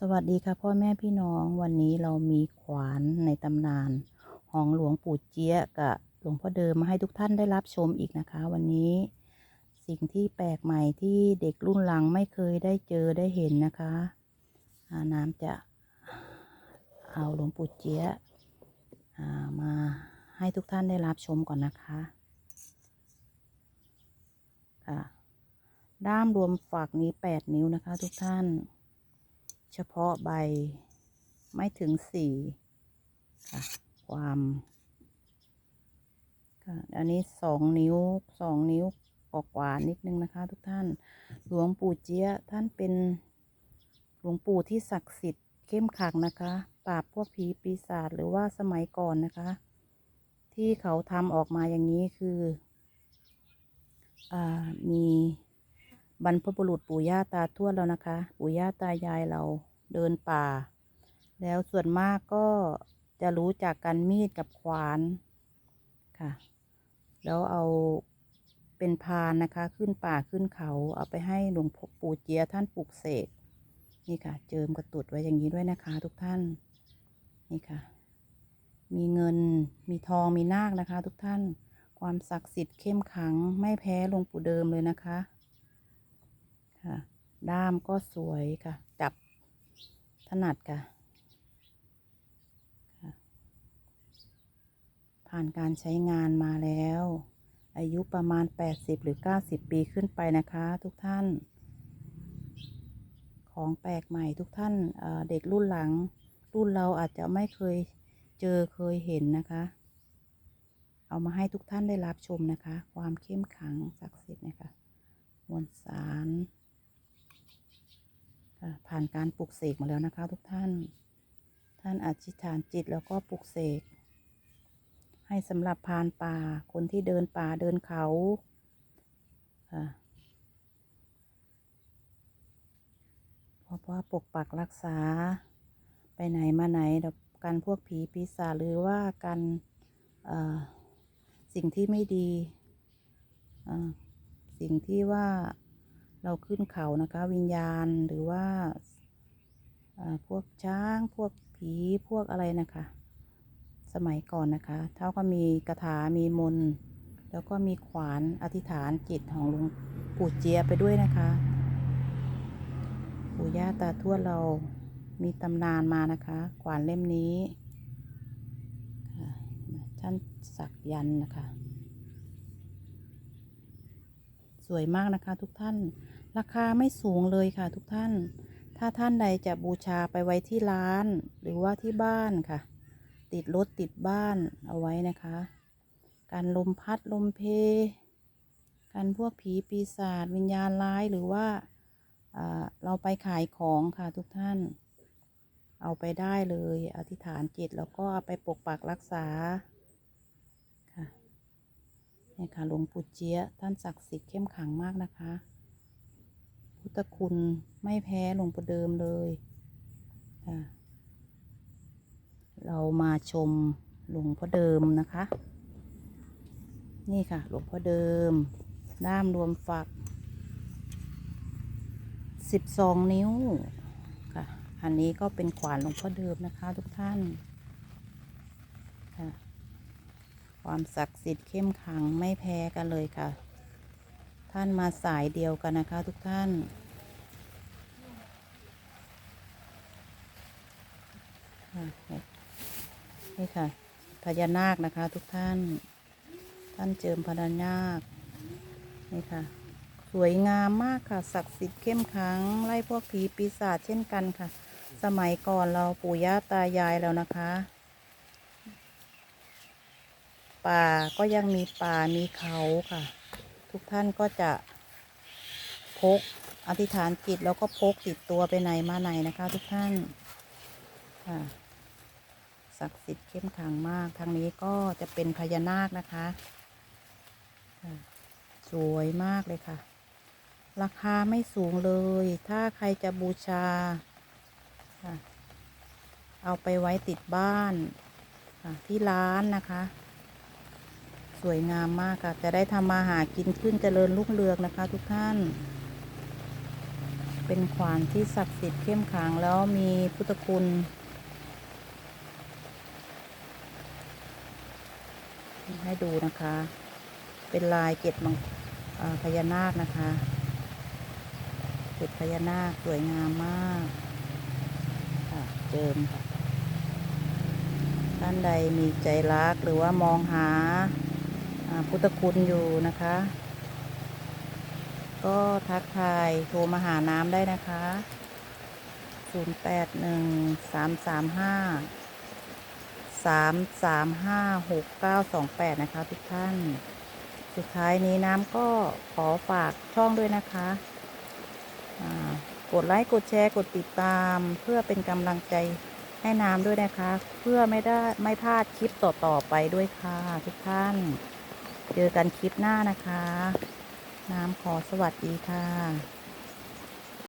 สวัสดีค่ะพ่อแม่พี่น้องวันนี้เรามีขวานในตำนานของหลวงปู่เจี๊ยะกับหลวงพ่อเดิมมาให้ทุกท่านได้รับชมอีกนะคะ วันนี้สิ่งที่แปลกใหม่ที่เด็กรุ่นหลังไม่เคยได้เจอได้เห็นนะคะอาน้ำจะเอาหลวงปู่เจี๊ยะอ่ามาให้ทุกท่านได้รับชมก่อนนะคะค่ะด้ามรวมฝักนี้แปดนิ้วนะคะทุกท่าน เฉพาะใบไม่ถึงสี่ค่ะ ความค่ะอันนี้สองนิ้วสองนิ้วกกว่านิดนึงนะคะ ทุกท่าน หลวงปู่เจี๊ยท่านเป็นหลวงปู่ที่ศักดิ์สิทธิ์เข้มขังนะคะ ปราบพวกผีปีศาจหรือว่าสมัยก่อนนะคะ ที่เขาทำออกมาอย่างนี้คืออมี บรรพบุรุษปู่ย่าตาทวดแล้วนะคะ ปู่ย่าตายายเราเดินป่า แล้วส่วนมากก็จะรู้จักกันมีดกับขวานค่ะ แล้วเอาเป็นพานนะคะ ขึ้นป่าขึ้นเขาเอาไปให้หลวงพ่อปู่เจียท่านปลูกเสกนี่ค่ะ เจิมกระตุดไว้อย่างนี้ด้วยนะคะ ทุกท่านนี่ค่ะ มีเงินมีทองมีนาคนะคะ ทุกท่านความศักดิ์สิทธิ์เข้มขังไม่แพ้หลวงปู่เดิมเลยนะคะ ค่ะ ด้ามก็สวยค่ะ จับถนัดค่ะ ผ่านการใช้งานมาแล้ว อายุประมาณ 80 หรือ 90 ปีขึ้นไปนะคะ ทุกท่าน ของแปลกใหม่ทุกท่านเอ่อเด็กรุ่นหลัง รุ่นเราอาจจะไม่เคยเจอเคยเห็นนะคะเอามาให้ทุกท่านได้รับชมนะคะ ความเข้มขังศักดิ์สิทธิ์นะคะ มวลสาร ผ่านการปลุกเสกมาแล้วนะคะ ทุกท่าน ท่านอธิษฐานจิตแล้วก็ปลุกเสก ให้สำหรับพรานป่า คนที่เดินป่าเดินเขาค่ะเพราะว่าปกปักรักษา ไปไหนมาไหนแบบกันพวกผีปีศาจหรือว่ากันสิ่งที่ไม่ดี สิ่งที่ว่า เราขึ้นเขานะคะ วิญญาณหรือว่าพวกช้างพวกผีพวกอะไรนะคะ สมัยก่อนนะคะเท่าก็มีกระถามีมนแล้วก็มีขวานอธิษฐานจิตของหลวงปู่เจียไปด้วยนะคะปู่ย่าตาทวดเรามีตำนานมานะคะ ขวานเล่มนี้ท่านสักยันนะคะ สวยมากนะคะทุกท่าน ราคาไม่สูงเลยค่ะทุกท่าน ถ้าท่านใดจะบูชาไปไว้ที่ร้าน หรือว่าที่บ้านค่ะ ติดรถติดบ้านเอาไว้นะคะ การลมพัดลมเพการพวกผีปีศาจวิญญาณร้ายหรือว่าเราไปขายของค่ะทุกท่าน เอาไปได้เลยอธิษฐานจิตแล้วก็เอาไปปกปักรักษาค่ะนี่ค่ะหลวงปู่เจี๊ยท่านศักดิ์สิทธิ์เข้มขังมากนะคะ พุทธคุณไม่แพ้หลวงปู่เดิมเลยค่ะเรามาชมหลวงพ่อเดิมนะคะ นี่ค่ะ หลวงพ่อเดิม ด้ามรวมฝักสิบสองนิ้วค่ะ อันนี้ก็เป็นขวานหลวงพ่อเดิมนะคะทุกท่านค่ะความศักดิ์สิทธิ์เข้มขังไม่แพ้กันเลยค่ะ ท่านมาสายเดียวกันนะคะทุกท่าน นี่ค่ะพญานาคนะคะทุกท่าน ท่านเจิมพญานาค นี่ค่ะ สวยงามมากค่ะ ศักดิ์สิทธิ์เข้มขัง ไล่พวกผีปีศาจเช่นกันค่ะ สมัยก่อนเราปู่ย่าตายายแล้วนะคะป่าก็ยังมีป่ามีเขาค่ะ ทุกท่านก็จะพกอธิษฐานจิตแล้วก็พกติดตัวไปไหนมาไหนนะคะ ทุกท่านค่ะศักดิ์สิทธิ์เข้มขังมาก ทางนี้ก็จะเป็นพญานาคนะคะสวยมากเลยค่ะ ราคาไม่สูงเลย ถ้าใครจะบูชา เอาไปไว้ติดบ้านที่ร้านนะคะ สวยงามมากค่ะ จะได้ทำมาหากินขึ้นเจริญรุ่งเรืองนะคะ ทุกท่าน เป็นขวานที่ศักดิ์สิทธิ์เข้มขลังแล้วมีพุทธคุณให้ดูนะคะ เป็นลายเกล็ดมังพญานาคนะคะเกล็ดพญานาคสวยงามมากค่ะเจิมค่ะท่านใดมีใจรักหรือว่ามองหา พุทธคุณอยู่นะคะ ก็ทักทายโทรมาหาน้ำได้นะคะ 0 8 1 3 3 5 3 3 5 6 9 2 8นะคะ ทุกท่าน สุดท้ายนี้น้ำก็ขอฝากช่องด้วยนะคะกดไลค์ กดแชร์ กดติดตาม เพื่อเป็นกำลังใจให้น้ำด้วยนะคะ เพื่อไม่ได้ไม่พลาดคลิปต่อ ๆ ไปด้วยค่ะ ทุกท่าน เจอกันคลิปหน้านะคะ น้ำขอสวัสดีค่ะ